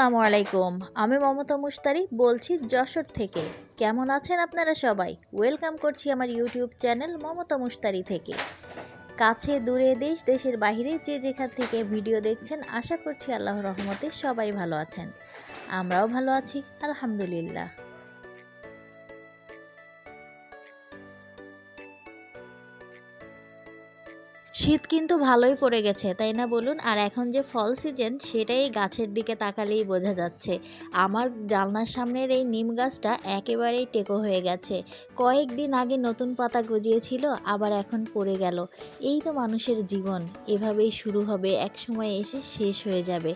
আলাইকুম। আমি মমতা মুস্তারি বলছি যশোর থেকে। কেমন আছেন আপনারা সবাই? ওয়েলকাম করছি আমার ইউটিউব চ্যানেল মমতা মুস্তারি থেকে। কাছে দূরে দেশ, দেশের বাহিরে যে যেখান থেকে ভিডিও দেখছেন, আশা করছি আল্লাহর রহমতে সবাই ভালো আছেন। আমরাও ভালো আছি, আলহামদুলিল্লাহ। শীত কিন্তু ভালোই পড়ে গেছে, তাই না বলুন? আর এখন যে ফল সিজন সেটাই গাছের দিকে তাকালেই বোঝা যাচ্ছে। আমার জালনার সামনের এই নিম গাছটা একেবারেই টেকো হয়ে গেছে। কয়েকদিন আগে নতুন পাতা গজিয়েছিল, আবার এখন পড়ে গেল। এই তো মানুষের জীবন, এভাবেই শুরু হবে এক সময় এসে শেষ হয়ে যাবে।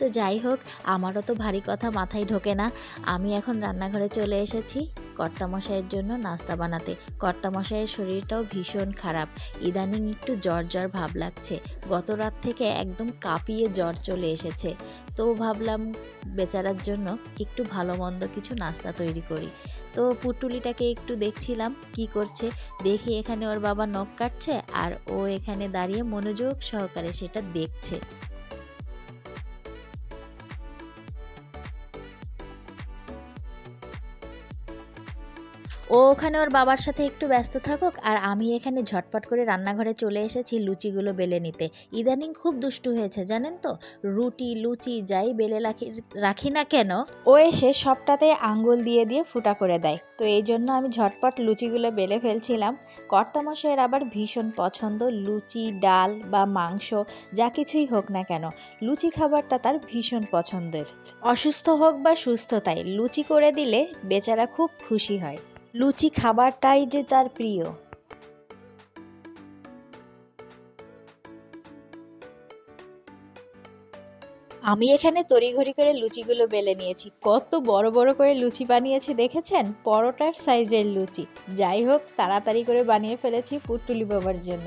তো যাই হোক, আমারও তো ভারী কথা মাথায় ঢোকে না। আমি এখন রান্নাঘরে চলে এসেছি কর্তামশাইয়ের জন্য নাস্তা বানাতে। কর্তামশাইয়ের শরীরটাও ভীষণ খারাপ। ইদানিং একটু জ্বর জ্বর ভাব লাগছে। গত রাত থেকে একদম কাঁপিয়ে জ্বর চলে এসেছে। তো ভাবলাম বেচারার জন্য একটু ভালো মন্দ কিছু নাস্তা তৈরি করি। তো পুটুলিটাকে একটু দেখছিলাম, কি করছে? দেখি এখানে ওর বাবা নখ কাটছে আর ও এখানে দাঁড়িয়ে মনোযোগ সহকারে সেটা দেখছে। ও ওখানে ওর বাবার সাথে একটু ব্যস্ত থাকুক আর আমি এখানে ঝটপট করে রান্নাঘরে চলে এসেছি লুচিগুলো বেলে নিতে। ইদানিং খুব দুষ্টু হয়েছে, জানেন তো? রুটি, লুচি যাই বেলে রাখি রাখি না কেন? ও এসে সবটাতে আঙ্গুল দিয়ে দিয়ে ফুটা করে দেয়। তো এই জন্য আমি ঝটপট লুচিগুলো বেলে ফেলছিলাম। কর্তামশাইয়ের আবার ভীষণ পছন্দ লুচি, ডাল বা মাংস, যা কিছুই হোক না কেন। লুচি খাবারটা তার ভীষণ পছন্দের। অসুস্থ হোক বা সুস্থ তাই লুচি করে দিলে বেচারা খুব খুশি হয়। লুচি খাবারটাই যে তার প্রিয়। আমি এখানে তড়িঘড়ি করে লুচিগুলো বেলে নিয়েছি। কত বড় বড় করে লুচি বানিয়েছি দেখেছেন? পরোটার সাইজের লুচি। যাই হোক, তাড়াতাড়ি করে বানিয়ে ফেলেছি পুটুলি বাবার জন্য।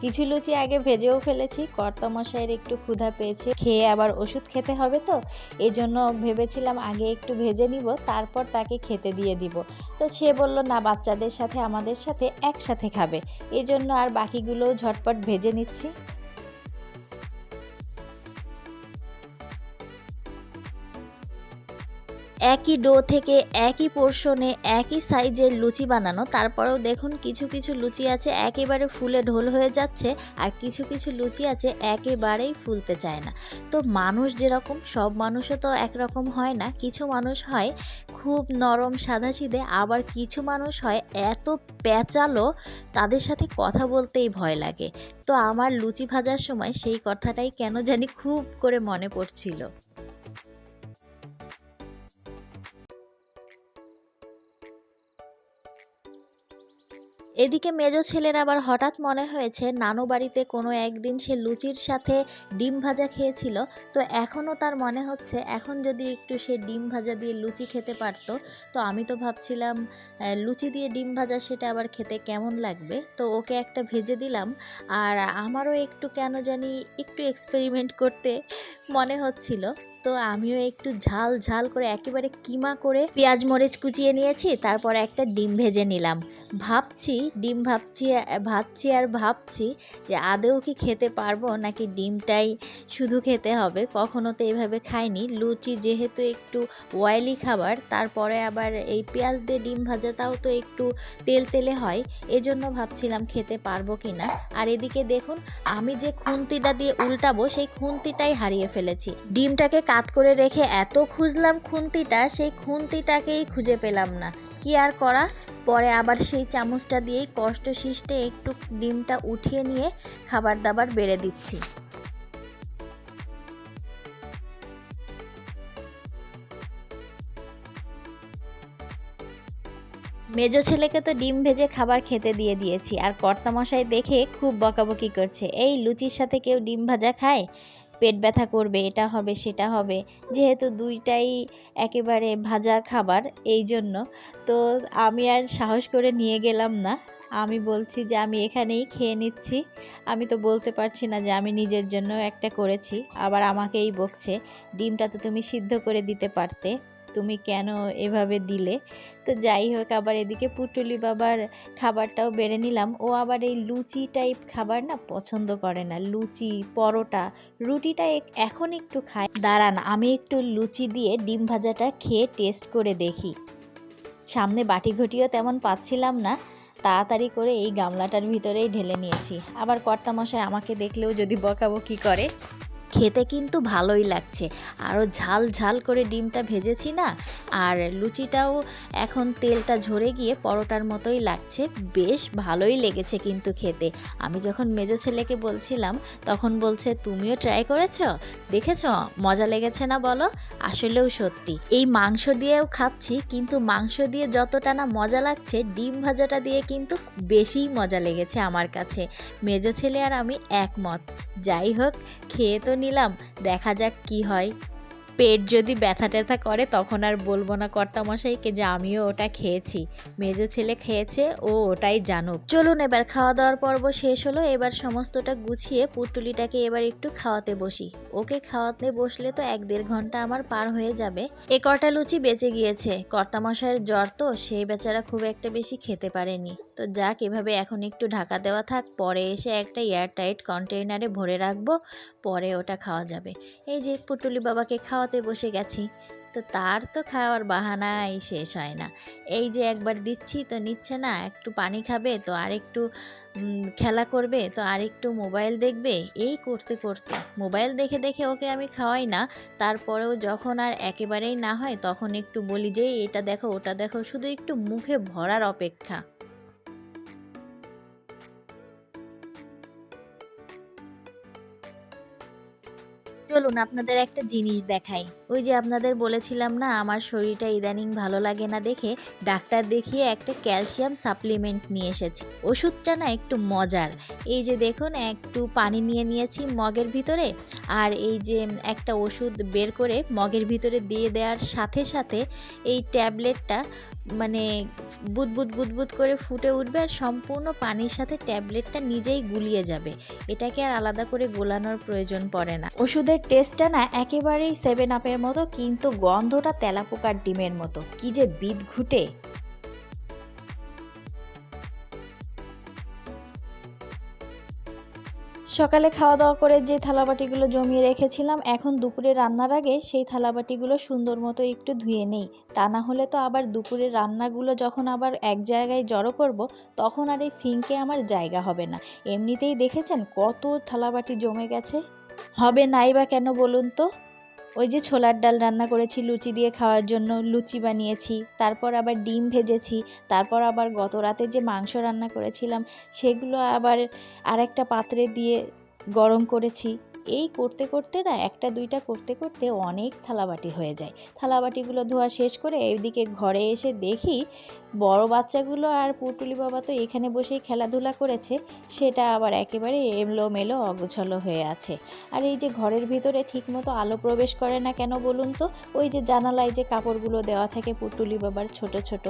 কিছু লুচি আগে ভেজেও ফেলেছি, কর্তামশাইয়ের একটু ক্ষুধা পেয়েছে, খেয়ে আবার ওষুধ খেতে হবে তো? এই জন্য ভেবেছিলাম আগে একটু ভেজে নিব, তারপর তাকে খেতে দিয়ে দিব। তো সে বলল, না, বাচ্চাদের সাথে আমাদের সাথে একসাথে খাবে। এজন্য জন্য আর বাকিগুলোও ঝটপট ভেজে নিচ্ছি। একই ডো থেকে একই পোর্শনে একই সাইজের লুচি বানানো, তারপরেও দেখুন কিছু কিছু লুচি আছে একেবারে ফুলে ঢোল হয়ে যাচ্ছে আর কিছু কিছু লুচি আছে একেবারেই ফুলতে চায় না। তো মানুষ যেরকম, সব মানুষও তো একরকম হয় না। কিছু মানুষ হয় খুব নরম সাদাসিধে আবার কিছু মানুষ হয় এত প্যাচালো, তাদের সাথে কথা বলতেই ভয় লাগে। তো আমার লুচি ভাজার সময় সেই কথাটাই কেন জানি খুব করে মনে পড়ছিল। এদিকে মেজো ছেলের আবার হঠাৎ মনে হয়েছে, নানু বাড়িতে কোনো একদিন সে লুচির সাথে ডিম ভাজা খেয়েছিল। তো এখনও তার মনে হচ্ছে, এখন যদি একটু সে ডিম ভাজা দিয়ে লুচি খেতে পারতো, তো আমি তো ভাবছিলাম লুচি দিয়ে ডিম ভাজা সেটা আবার খেতে কেমন লাগবে? তো ওকে একটা ভেজে দিলাম, আর আমারও একটু কেন জানি একটু এক্সপেরিমেন্ট করতে মনে হচ্ছিল। তো আমিও একটু ঝাল ঝাল করে একেবারে কিমা করে পেঁয়াজ, মরিচ কুচিয়ে নিয়েছি, তারপর একটা ডিম ভেজে নিলাম। ভাবছি, ডিম ভাবছি ভাবছি আর ভাবছি যে আদেও কি খেতে পারব নাকি ডিমটাই শুধু খেতে হবে। কখনো তো এইভাবে খাইনি। লুচি যেহেতু একটু অয়েলি খাবার, তারপরে আবার এই পেঁয়াজ দিয়ে ডিম ভাজাটাও তো একটু তেল তেলে হয়, এজন্য ভাবছিলাম খেতে পারব কি না আর এদিকে দেখুন, আমি যে খুন্তিটা দিয়ে উল্টাবো, সেই খুন্তিটাই হারিয়ে ফেলেছি। ডিমটাকে কাত করে রেখে এত খুঁজলাম খুন্তিটা, সেই খুন্তিটাকেই খুঁজে পেলাম না। কি আর করা? পরে আবার সেই চামচটা দিয়েই কষ্ট শিষ্টে একটু ডিমটা উঠিয়ে নিয়ে খাবার দাবার বেড়ে দিচ্ছি। মেজো ছেলেকে তো ডিম ভেজে খাবার খেতে দিয়ে দিয়েছি, আর কর্তামশাই দেখে খুব বকাবকি করছে। এই লুচির সাথে কেউ ডিম ভাজা খায়? পেট ব্যথা করবে, এটা হবে, সেটা হবে। যেহেতু দুইটাই একেবারে ভাজা খাবার, এই জন্য। তো আমি আর সাহস করে নিয়ে গেলাম না। আমি বলছি যে আমি এখানেই খেয়ে নিচ্ছি। আমি তো বলতে পারছি না যে আমি নিজের জন্য একটা করেছি। আবার আমাকেই বকছে, ডিমটা তো তুমি সিদ্ধ করে দিতে পারতে। তুমি কেন এভাবে দিলে? তো যাই হোক, আবার এদিকে পুটুলি বাবার খাবারটাও বেড়ে নিলাম। ও আবার এই লুচি টাইপ খাবার না পছন্দ করে না। লুচি, পরোটা, রুটিটা এখন একটু খায়। দাঁড়ান, আমি একটু লুচি দিয়ে ডিম ভাজাটা খেয়ে টেস্ট করে দেখি। সামনে বাটি ঘটিও তেমন পাচ্ছিলাম না। তাড়াতাড়ি করে এই গামলাটার ভিতরেই ঢেলে নিয়েছি। আবার কর্তামশাই আমাকে দেখলেও যদি বকাবকি করে। খেতে কিন্তু ভালোই লাগছে। আরও ঝাল ঝাল করে ডিমটা ভেজেছি না, আর লুচিটাও এখন তেলটা ঝরে গিয়ে পরোটার মতোই লাগছে। বেশ ভালোই লেগেছে কিন্তু খেতে। আমি যখন মেজো ছেলেকে বলছিলাম, তখন বলছে, তুমিও ট্রাই করেছ? দেখেছ? মজা লেগেছে না বলো? আসলেও সত্যি। এই মাংস দিয়েও খাচ্ছি, কিন্তু মাংস দিয়ে যতটা না মজা লাগছে, ডিম ভাজাটা দিয়ে কিন্তু বেশিই মজা লেগেছে আমার কাছে। মেজো ছেলে আর আমি একমত। যাই হোক, খেয়ে তো নিলাম, দেখা যাক কি হয়। পেট যদি ব্যথা ট্যাথা করে, তখন আর বলব না কর্তামশাইকে যে আমিও ওটা খেয়েছি। মেজো ছেলে খেয়েছে, ও ওটাই জানুক। চলুন এবার খাওয়া দাওয়ার পর্ব শেষ হলো। এবার সমস্তটা গুছিয়ে পুটুলিটাকে এবার একটু খাওয়াতে বসি। ওকে খাওয়াতে বসলে তো এক দেড় ঘণ্টা আমার পার হয়ে যাবে। এ কটা লুচি বেঁচে গিয়েছে। কর্তামশাইয়ের জ্বর তো, সেই বেচারা খুব একটা বেশি খেতে পারেনি। তো যাক, এভাবে এখন একটু ঢাকা দেওয়া থাক, পরে এসে একটা এয়ারটাইট কন্টেইনারে ভরে রাখব, পরে ওটা খাওয়া যাবে। এই যে পুটুলি বাবাকে খাওয়াতে বসে গেছি, তো তার তো খাওয়ার বাহানাই শেষ হয় না। এই যে একবার দিচ্ছি তো নিচ্ছে না, একটু পানি খাবে তো আর একটু খেলা করবে তো আরেকটু মোবাইল দেখবে, এই করতে করতে। মোবাইল দেখে দেখে ওকে আমি খাওয়াই না, তারপরেও যখন আর একেবারেই না হয় তখন একটু বলি যে, এটা দেখো, ওটা দেখো, শুধু একটু মুখে ভরার অপেক্ষা। চলুন আপনাদের একটা জিনিস দেখাই। ওই যে আপনাদের বলেছিলাম না, আমার শরীরটা ইদানিং ভালো লাগে না দেখে ডাক্তার দেখিয়ে একটা ক্যালসিয়াম সাপ্লিমেন্ট নিয়ে এসেছি। ওষুধটা না একটু মজার। এই যে দেখুন, একটু পানি নিয়ে নিয়েছি মগের ভিতরে আর এই যে একটা ওষুধ বের করে মগের ভিতরে দিয়ে দেওয়ার সাথে সাথে এই ট্যাবলেটটা মানে বুদবুদ বুদবুদ করে ফুটে উঠবে আর সম্পূর্ণ পানির সাথে ট্যাবলেটটা নিজেই গুলিয়ে যাবে। এটাকে আর আলাদা করে গোলানোর প্রয়োজন পড়ে না। ওষুধের টেস্টটা না একেবারেই সেভেন আপের মতো, কিন্তু গন্ধটা তেলাপোকার ডিমের মতো। কি যে বিদ ঘুটে সকালে খাওয়া দাওয়া করে যে থালাবাটিগুলো জমিয়ে রেখেছিলাম, এখন দুপুরে রান্নার আগে সেই থালাবাটিগুলো সুন্দর মতো একটু ধুয়ে নেই। তা না হলে তো আবার দুপুরে রান্নাগুলো যখন আবার এক জায়গায় জড়ো করব, তখন আর এই সিঙ্কে আমার জায়গা হবে না। এমনিতেই দেখেছেন কত থালাবাটি জমে গেছে? হবে নাই বা কেন বলুন তো? ওই যে ছোলার ডাল রান্না করেছি, লুচি দিয়ে খাওয়ার জন্য লুচি বানিয়েছি, তারপর আবার ডিম ভেজেছি, তারপর আবার গত রাতে যে মাংস রান্না করেছিলাম, সেগুলো আবার আরেকটা পাত্রে দিয়ে গরম করেছি। এই করতে করতে না একটা দুইটা করতে করতে অনেক থালাবাটি হয়ে যায়। থালাবাটিগুলো ধোয়া শেষ করে এইদিকে ঘরে এসে দেখি বড় বাচ্চাগুলো আর পুটুলি বাবা তো এখানে বসেই খেলাধুলা করেছে, সেটা আবার একেবারে এলোমেলো অগোছলো হয়ে আছে। আর এই যে ঘরের ভিতরে ঠিকমতো আলো প্রবেশ করে না কেন বলুন তো? ওই যে জানালায় যে কাপড়গুলো দেওয়া থাকে পুটুলি বাবার ছোট ছোট,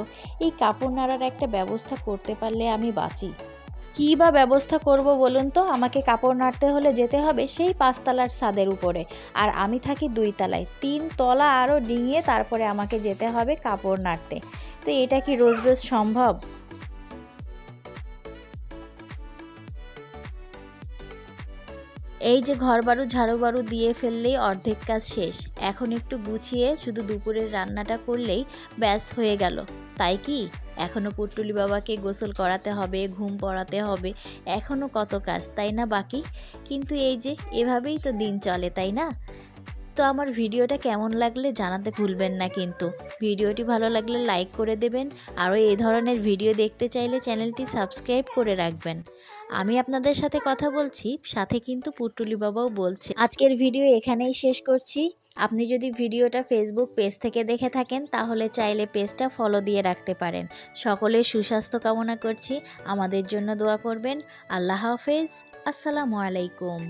এই কাপড় নাড়ার একটা ব্যবস্থা করতে পারলে আমি বাঁচি। কী বা ব্যবস্থা করব বলুন তো? আমাকে কাপড় নাড়তে হলে যেতে হবে সেই পাঁচতলার ছাদের উপরে। আর আমি থাকি দুই তলায় তিন তলা আরও ডিঙিয়ে তারপরে আমাকে যেতে হবে কাপড় নাড়তে। তো এটা কি রোজ রোজ সম্ভব? এই যে ঘর বাড়ু ঝাড়ু বাড়ু দিয়ে ফেললেই অর্ধেক কাজ শেষ। এখন একটু গুছিয়ে শুধু দুপুরের রান্নাটা করলেই ব্যাস হয়ে গেল। তাই কি? এখনও পুটুলি বাবাকে গোসল করাতে হবে, ঘুম পড়াতে হবে এখনও কত কাজ, তাই না বাকি? কিন্তু এই যে, এভাবেই তো দিন চলে, তাই না? তো আমার ভিডিওটা কেমন লাগলে জানাতে ভুলবেন না কিন্তু। ভিডিওটি ভালো লাগলে লাইক করে দেবেন, আরও এই ধরনের ভিডিও দেখতে চাইলে চ্যানেলটি সাবস্ক্রাইব করে রাখবেন। আমি আপনাদের সাথে কথা বলছি, সাথে কিন্তু পুটুলি বাবাও বলছে। আজকের ভিডিও এখানেই শেষ করছি। আপনি যদি ভিডিওটা ফেসবুক পেজ থেকে দেখে থাকেন, তাহলে চাইলে পেজটা ফলো দিয়ে রাখতে পারেন। সকলের সুস্বাস্থ্য কামনা করছি। আমাদের জন্য দোয়া করবেন। আল্লাহ হাফেজ। আসসালামু আলাইকুম।